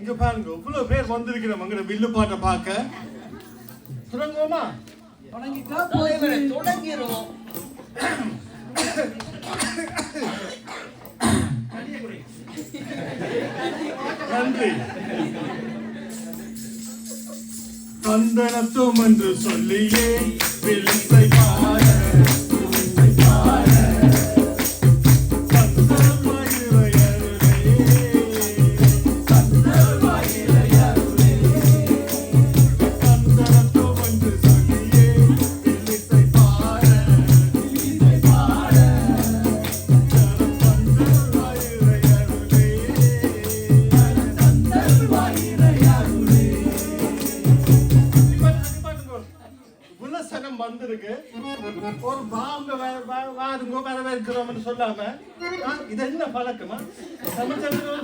இங்க பாருங்க இவ்வளவு பேர் வந்திருக்கிறோம் எங்கட வில்லு பாட்டை பார்க்க. தொடங்குவோமா தொடங்கிட்டா தொடங்கிறோம் நன்றி. தந்தனத்தும் என்று சொல்லியே விழுத்தை பாட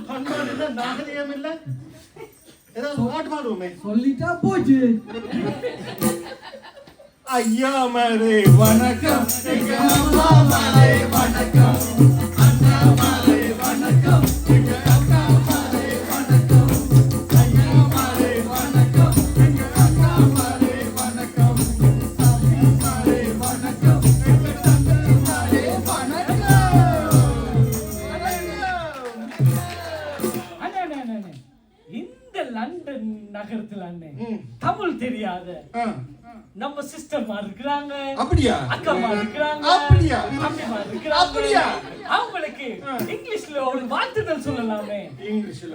பண்பாடு இல்ல நாகரிகம் இல்ல? ஏதாவது பாட்டு பாடுவோமே சொல்லிட்டா போச்சு. ஐயா மரே வணக்கம். அம்மா மரே வணக்கம். லண்டன் நகரத்துல அண்ணே. ம். தமிழ் தெரியாத. நம்ம சிஸ்டர்மா இருக்கிறாங்க. அப்படியா? அக்காமா இருக்கிறாங்க. அப்படியா? தம்பிமா இருக்கிறாங்க. அப்படியா? அவங்களுக்கு இங்கிலீஷ்ல ஒரு வாழ்த்துதல் சொல்லலாமே. இங்கிலீஷ்ல.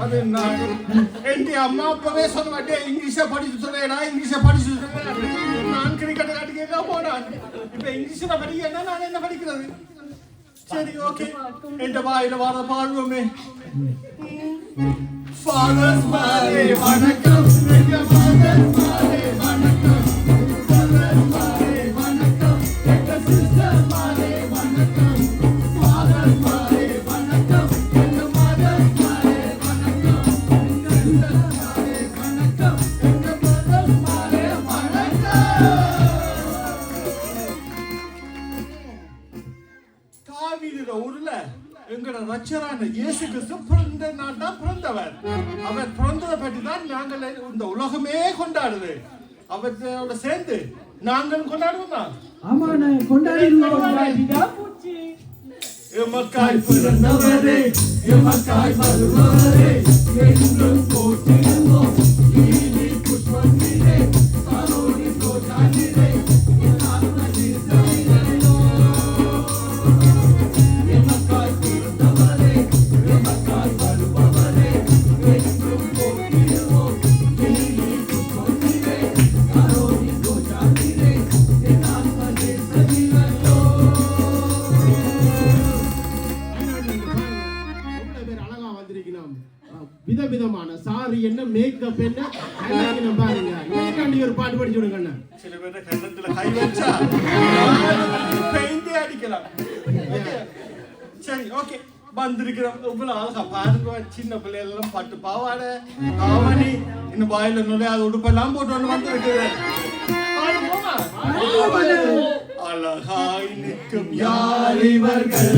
அது நான் என் அம்மா அப்பவே சொல்ல மாட்டேன் இங்கிலீஷ படிச்சு சொல்லேடா இங்கிலீஷ படிச்சு சொல்லேன் நான் கிரிக்கெட் காட்டிக்க போனான் இப்ப இங்கிலீஷ்ல படிக்கன்னா நான் என்ன படிக்கிறது? சரி ஓகே என் வாயில வர பாடுவோமே ஃபாதர்ஸ் மாரே வணக்கம் எங்க ஃபாதர்ஸ் மாரே கிறிஸ்து பிறந்த தான் பிறந்தவர். அவர் பிறந்ததை பற்றி தான் நாங்கள் இந்த உலகமே கொண்டாடுது. அவரோட சேர்ந்து நாங்களும் கொண்டாடுவோமா? போச்சு எமக்காய் பிறந்தவரே எமக்காய் என்றும் நீதி என்ன மேக்கப் என்ன பாருங்க. இன்னைக்காண்டி ஒரு பாட்டு படிச்சு விடுங்க அண்ணா. சில பேர் கண்ணத்துல கை வச்சா பெயிண்டே அடிக்கலாம். சரி ஓகே. வந்திருக்கிறோம் இவ்வளவு அழகா பாருங்க சின்ன பட்டு பாவாடை ஆவணி இன்னும் வாயில நுழையாத உடுப்பெல்லாம் போட்டு ஒன்று வந்திருக்குது. அழகாய் நிற்கும் யார் இவர்கள்?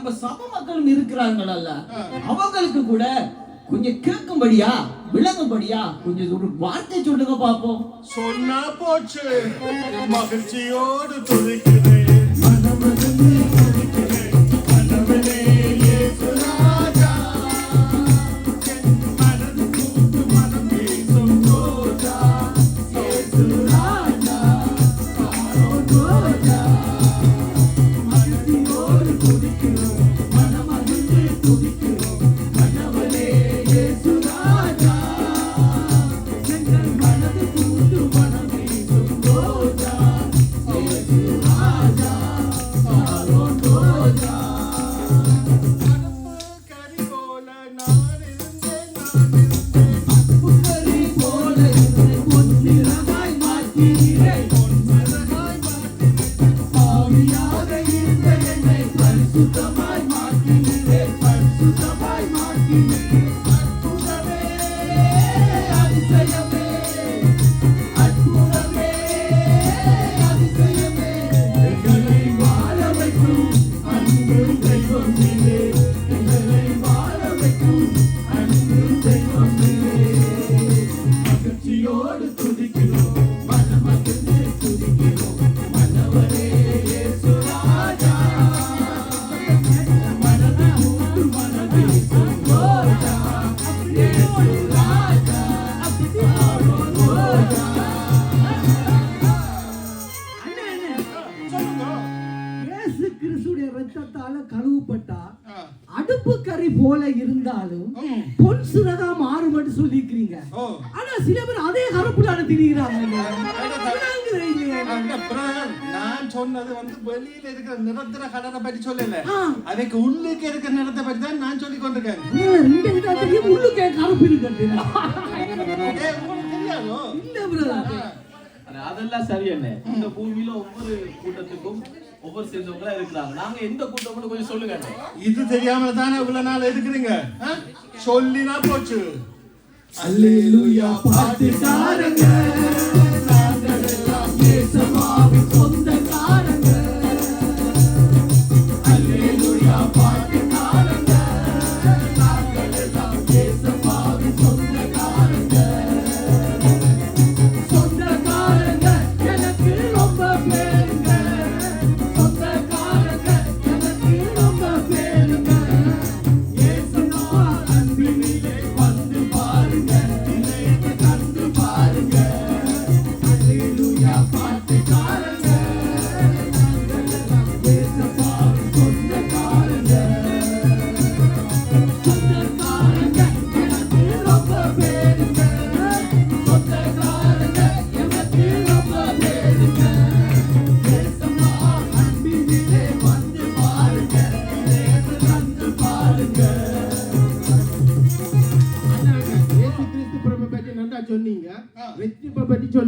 நம்ம சபை மக்களும் இருக்கிறாங்கல்ல அவங்களுக்கு கூட கொஞ்சம் கேட்கும்படியா விளங்கும்படியா கொஞ்சம் ஒரு வார்த்தை சொல்லுங்க பாப்போம். சொன்னா போச்சு. மகிழ்ச்சியோடு துதிக்கிறேன். ஆ. அடுப்பு கறி போல இருந்தாலும். பொன் சிறகா மாறும்னு சொல்லிக்கிறீங்க. ஆனா சில பேர் அதே கருப்புலான திரிகிறாங்க நான் சொன்னது வந்து வெளியில இருக்கிற நிரந்தர கடனை பற்றி சொல்லல. அதுக்கு உள்ளுக்கு இருக்கிற நிறத்தை பற்றி தான் நான் சொல்லி கொண்டிருக்கேன். உள்ளுக்கே கருப்பு தெரியாதோ? இல்ல அதெல்லாம் சரி என்ன இந்த பூமியில ஒவ்வொரு கூட்டத்துக்கும் ஒவ்வொரு சேர்ந்தவங்களா இருக்கிறாங்க நாங்க எந்த கூட்டம்னு கொஞ்சம் சொல்லுங்க. இது தெரியாம தானே இவ்வளவு நாள் இருக்கிறீங்க? சொல்லினா போச்சு அல்லேலூயா பாட்டுக்காரங்க நாங்கள் எல்லாம்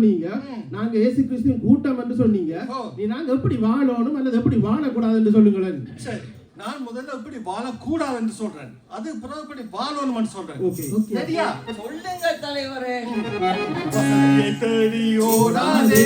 சொன்னீங்க. நாங்க இயேசு கிறிஸ்துவின் கூட்டம் என்று சொன்னீங்க. நீ நாங்க எப்படி வாழணும் அல்லது எப்படி வாழக்கூடாது என்று சொல்லுங்களேன். சரி நான் முதல்ல இப்படி வாழக்கூடாது என்று சொல்றேன். அது பிறகு இப்படி வாழணும்னு சொல்றேன். சரியா? சொல்லுங்க தலைவரே. ஓடாதே.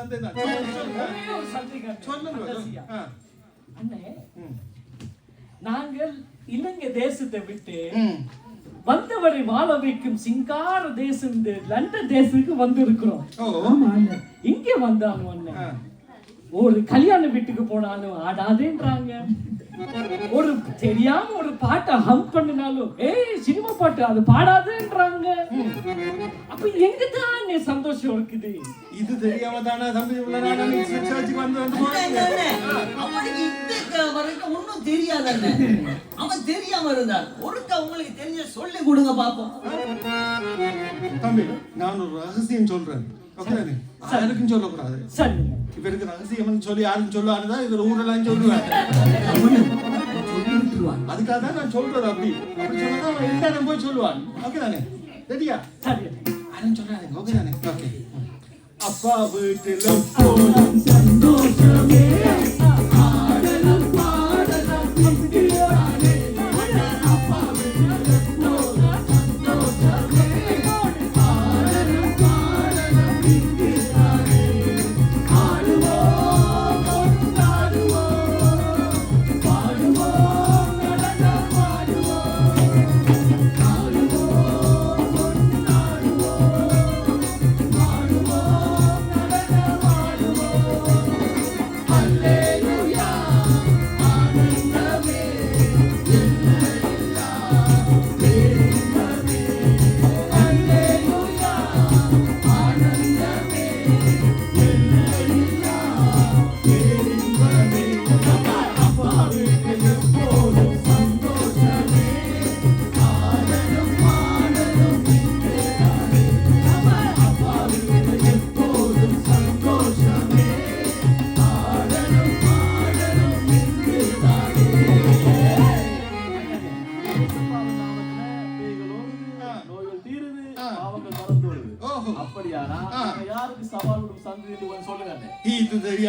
சந்தை தான் சொல்லுங்க ஒரே ஒரு சந்தேகம். சொல்லுங்க கடைசியா. ஆ. அண்ணே ம். நாங்கள் இலங்கை தேசத்தை விட்டு ம். வந்தவரை வாழ வைக்கும் சிங்கார தேசம் இந்த லண்டன் தேசத்துக்கு வந்திருக்கிறோம் ஓ ஆமா அண்ணன் இங்கே வந்தாலும் அண்ணே ஆ. ஒரு கல்யாண வீட்டுக்கு போனாலும் ஆடாதேன்றாங்க ஒரு தெரியாம ஒரு பாட்டை ஹம் பண்ணினாலும் ஏய் சினிமா பாட்டு அது பாடாதேன்றாங்க. அப்ப எங்க தான் சந்தோஷம் இருக்குது? இது தெரியாம தானே தம்பி இவ்வளவு நாளா நீ சர்ச்சுக்கு வந்து வந்து? அண்ணே, அவனுக்கு இந்த வரைக்கும் ஒன்றும் தெரியாது அண்ணே. அவன் தெரியாம இருந்தான். ஒருக்க உங்களுக்கு தெரிஞ்ச சொல்லி கொடுங்க பாப்போம். தம்பி நான் ஒரு ரகசியம் சொல்றேன். தானே யாருக்கும் சொல்லக்கூடாது இவருக்கு ரகசியம் சொல்லி யாருக்கும் சொல்லாதுதான் இவர் ஊரெல்லாம் சொல்லுவாங்க அவனு சொல்லி விட்டுருவான் அதுக்காக தான் நான் சொல்றது அப்படி அப்படி சொன்னா அவன் எல்லாரும் போய் சொல்லுவான் ஓகே தானே ரெடியா யாரும் ஓகே தானே ஓகே அப்பா வீட்டுல சந்தோஷமே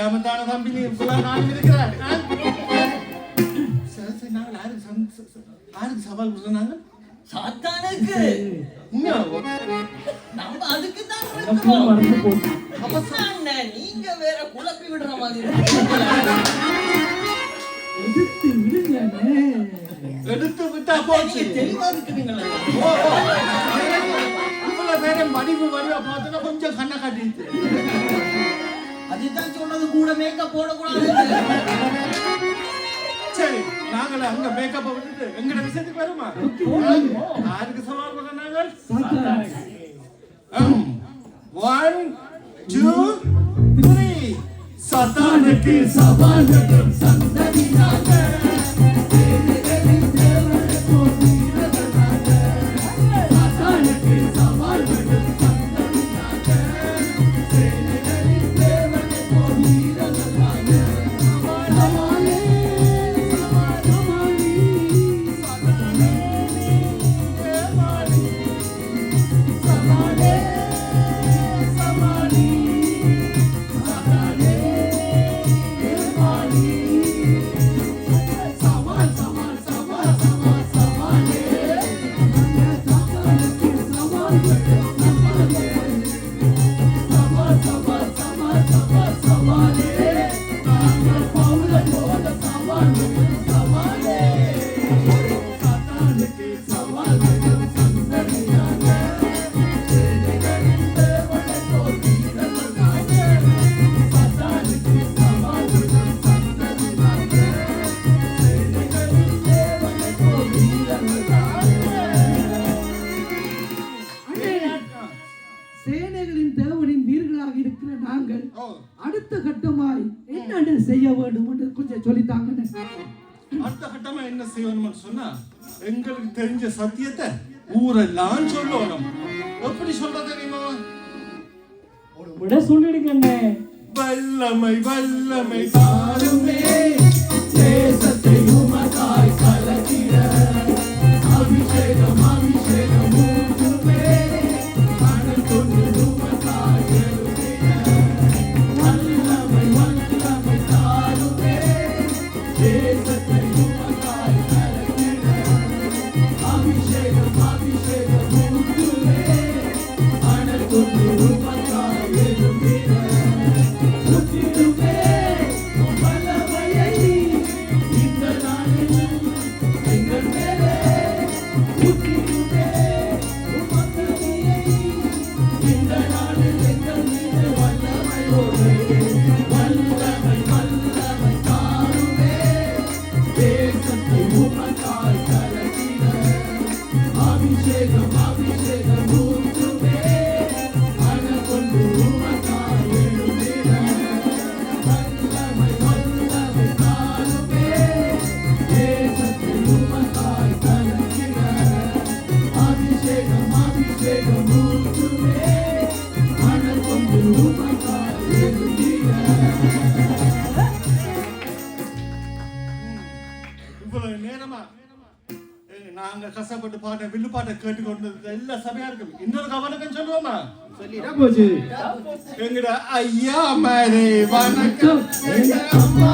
தெரியாம தானே தம்பி நீ இப்பெல்லாம் நான் இருக்கிறேன் ஆ? சரி சரி நாங்கள் யாருக்கு யாருக்கு சவால் கொடுத்தாங்க சாத்தானுக்கு. உண்மையாவோ நம்ம அதுக்கு தான் நீங்க வேற குழப்பி விடுற மாதிரி விடுங்க. எடுத்து விட்டா போச்சு. தெளிவா இருக்கிறீங்களா கொஞ்சம் கண்ணை காட்டிட்டு அதுதான் சொன்னது கூட மேக்கப் போடக்கூடாது. சரி நாங்கள் அங்க மேக்கப் விட்டுட்டு எங்கட விஷயத்துக்கு வருமா? யாருக்கு சவால் பண்ண நாங்கள்? சாத்தானுக்கு. ஒன் டூ த்ரீ சத்தானுக்கு சவால் சந்ததியாக சாத்தானுக்கு சவால் எங்களுக்கு தெரிஞ்ச சத்தியத்தை ஊரெல்லாம் சொல்லணும். எப்படி சொல்ற தெரியுமா? விட சொல்லிடுங்க வல்லமை வல்லமை. தாருமே தேசத்தை கலக்கிட அபிஷேகம் அபிஷேகம் அபிஷேகம் அபிஷேகம் ஊற்றுமே chega, o chega, o பாட்ட வில்லு பாட்டை கேட்டு கொண்டு எல்லா சபையா இருக்கு இன்னொரு கவனக்கம் சொல்லுவோமா? எங்கட ஐயா மாரே வணக்கம். எங்க அம்மா